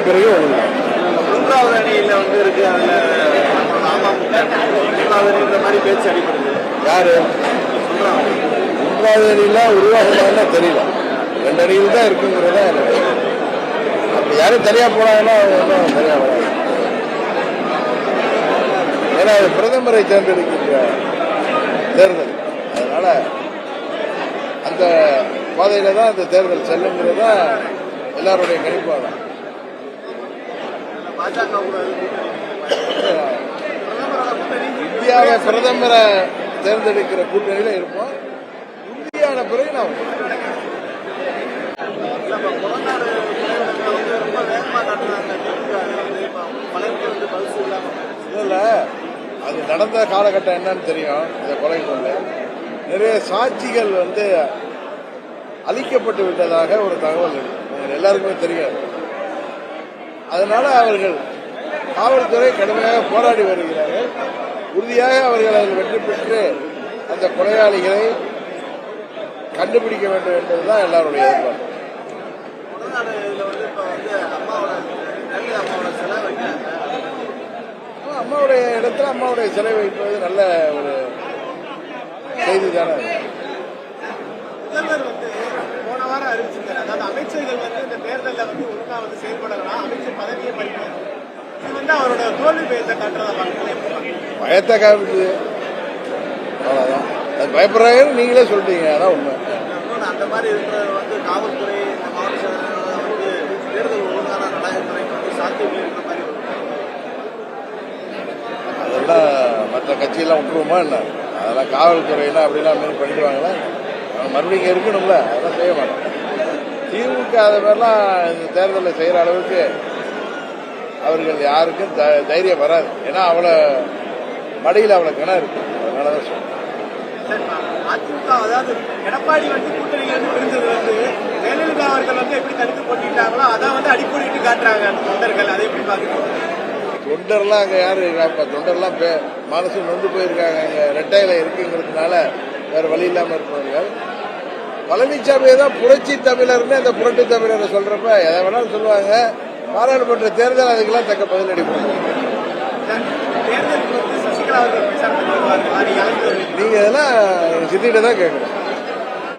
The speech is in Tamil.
முடிந்த பிறகு மூன்றாவது அணியில வந்து இருக்கு அதுல மூன்றாவது அணி இந்த மாதிரி பேச்சு அடிப்படுது யாரு? மூன்றாவது அணியில உருவாகுமான்னு தெரியல. ரெண்டு அணியில் தான் இருக்குங்கிறதா அப்படி யாரும் தனியா போனாங்கன்னா தனியா வராது ஏன்னா அது பிரதமரை தேர்ந்தெடுக்கின்ற தேர்தல். அதனால அந்த பாதையில தான் அந்த தேர்தல் செல்லுங்கிறதா எல்லாருடைய கணிப்பாக இந்தியாவை பிரதமரை தேர்ந்தெடுக்கிற கூட்டணியில இருப்போம். இந்தியான பிறகு நான் ரொம்ப இல்ல அது நடந்த காலகட்டம் என்னன்னு தெரியும். இதை கொலை கொண்டு. நிறைய சாட்சிகள் வந்து அழிக்கப்பட்டு விட்டதாக ஒரு தகவல் இருக்கு. எல்லாருக்குமே தெரியாது அதனால அவர்கள் காவல்துறை கடுமையாக போராடி வருகிறார்கள். உறுதியாக அவர்கள் அதில் வெற்றி பெற்று அந்த கொலையாளிகளை கண்டுபிடிக்க வேண்டும் என்பதுதான் எல்லாருடைய எதிர்பார்ப்பு. அம்மாவுடைய இடத்துல அம்மாவுடைய சிலை வைப்பது நல்ல ஒரு செய்தி தானே. அறிவிச்சிருக்காரு. அதாவது அமைச்சர்கள் வந்து இந்த தேர்தலில் வந்து ஒழுங்கா வந்து செயல்படலாம் அமைச்சர் பதவியை பறிப்பார் இது வந்து அவரோட தோல்வி பயத்தை காட்டுறதா பார்க்கல பயத்தை காமிக்குது அவ்வளோதான் அது பயப்படுறாங்கன்னு நீங்களே சொல்லிட்டீங்க அதான் உண்மை. அந்த மாதிரி இருக்கிற வந்து காவல்துறை மாவட்ட வந்து தேர்தல் ஒழுங்கான நடைமுறைக்கு வந்து சாத்தியங்கள் இருக்கிற மாதிரி அதெல்லாம் மற்ற கட்சியெல்லாம் விட்டுருவோமா என்ன? அதெல்லாம் காவல்துறையெல்லாம் அப்படிலாம் மாரி பண்ணிடுவாங்களா? மறுபடியும் இங்கே இருக்கணும்ல. அதெல்லாம் செய்ய மாட்டோம். திமுக அதை மாதிரிலாம் இந்த தேர்தலில் செய்கிற அளவுக்கு அவர்கள் யாருக்கும் தைரியம் வராது. ஏன்னா அவ்வளோ மடியில் அவ்வளோ கிணறு இருக்கு. அதனால தான் சொல்றேன். சரி, அதிமுக அதாவது எடப்பாடி வந்து கூட்டணியில இருந்து பிரிஞ்சது வந்து ஜெயலலிதா அவர்கள் வந்து எப்படி தடுத்து போட்டிட்டாங்களோ அதை வந்து அடிக்கோடிட்டு காட்டுறாங்க தொண்டர்கள். அதை எப்படி பாக்குறீங்க தொண்டர்லாம் அங்கே யாரு இருக்காப்பா தொண்டர்லாம் மனசு நொந்து போயிருக்காங்க. அங்கே ரெட்டையில இருக்குங்கிறதுனால வேற வழி இல்லாமல் இருப்பவர்கள். பழனிசாமியை தான் புரட்சி தமிழர்னு அந்த புரட்டு தமிழரை சொல்றப்ப எதை வேணாலும் சொல்லுவாங்க. பாராளுமன்ற தேர்தல் அதுக்கெல்லாம் தக்க பதிலடி நீங்க இதெல்லாம் சித்திட்ட தான் கேட்கணும்.